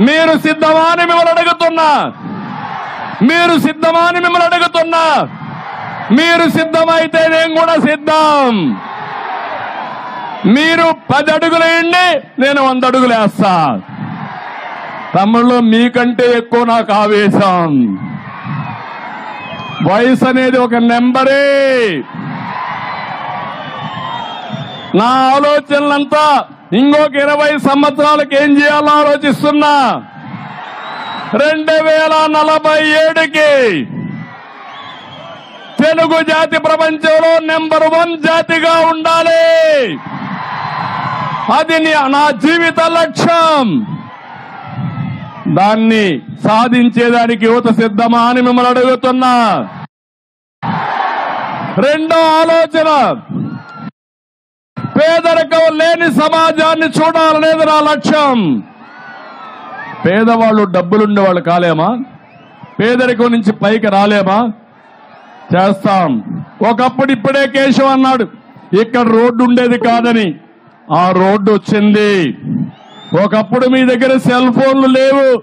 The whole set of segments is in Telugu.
మీరు సిద్ధమా అని మిమ్మల్ని అడుగుతున్నా. మీరు సిద్ధమా అని మిమ్మల్ని అడుగుతున్నా. మీరు సిద్ధమైతే నేను కూడా సిద్ధం. మీరు పది అడుగులు వేయండి నేను వంద అడుగులు వేస్తా. తమ్ముళ్ళు మీకంటే ఎక్కువ నాకు ఆవేశం. వయసు అనేది ఒక నెంబరే. నా ఆలోచనలంతా ఇంకొక ఇరవై సంవత్సరాలకు ఏం చేయాలో ఆలోచిస్తున్నా? రెండు వేల నలభై ఏడుకి తెలుగు జాతి ప్రపంచంలో నెంబర్ వన్ జాతిగా ఉండాలి. అది నా జీవిత లక్ష్యం. దాన్ని సాధించేదానికి యువత సిద్ధమా అని మిమ్మల్ని అడుగుతున్నా. రెండో ఆలోచన పేదరికం లేని సమాజాన్ని చూడాలనేది నా లక్ష్యం. పేదవాళ్ళు డబ్బులుండే వాళ్ళు కాలేమా? పేదరికం నుంచి పైకి రాలేమా? చేస్తాం. ఒకప్పుడు ఇప్పుడే కేశవ్ అన్నాడు ఇక్కడ రోడ్డు ఉండేది కాదని. ఆ రోడ్డు వచ్చింది ఒకప్పుడు మీ దగ్గర సెల్ ఫోన్లు లేవు.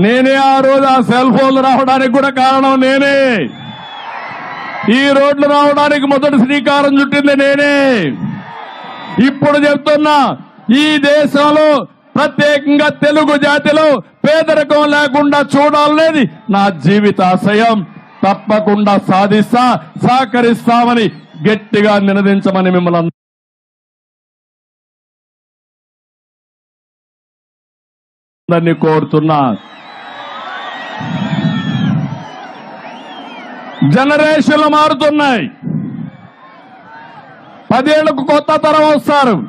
నేనే ఆ రోజు ఆ సెల్ ఫోన్లు రావడానికి కూడా కారణం నేనే. ఈ రోడ్లు రావడానికి మొదటి శ్రీకారం చుట్టింది నేనే. ఇప్పుడు చెప్తున్నా ఈ దేశంలో ప్రత్యేకంగా తెలుగు జాతిలో పేదరికం లేకుండా చూడాలనేది నా జీవిత ఆశయం తప్పకుండా సాధిస్తా సహకరిస్తామని గట్టిగా నినదించమని మిమ్మల్ని అందరినీ కోరుతున్నా. జనరేషన్లు మారుతున్నాయి. పదేళ్ళకు కొత్త తరం వస్తారు.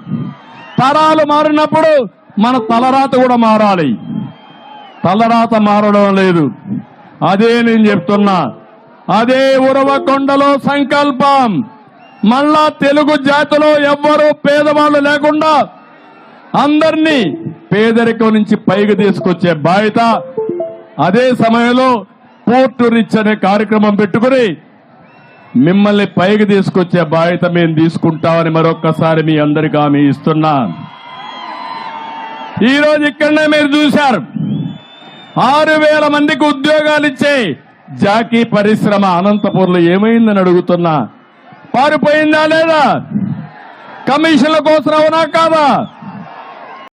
తరాలు మారినప్పుడు మన తలరాత కూడా మారాలి. తలరాత మారడం లేదు. అదే నేను చెప్తున్నా. అదే ఉరవకొండలో సంకల్పం. మళ్ళా తెలుగు జాతిలో ఎవ్వరూ పేదవాళ్ళు లేకుండా అందరినీ పేదరికం నుంచి పైకి తీసుకొచ్చే బాధ్యత అదే సమయంలో పోర్టు రిచ్ అనే కార్యక్రమం పెట్టుకుని మిమ్మల్ని పైకి తీసుకొచ్చే బాధ్యత మేము తీసుకుంటామని మరొక్కసారి మీ అందరికీ హామీ ఇస్తున్నా. ఈ రోజు ఇక్కడనే మీరు చూశారు. ఆరు వేల మందికి ఉద్యోగాలు ఇచ్చే జాకీ పరిశ్రమ అనంతపూర్లో ఏమైందని అడుగుతున్నా. పారిపోయిందా లేదా? కమిషన్ల కోసం అవునా కాదా?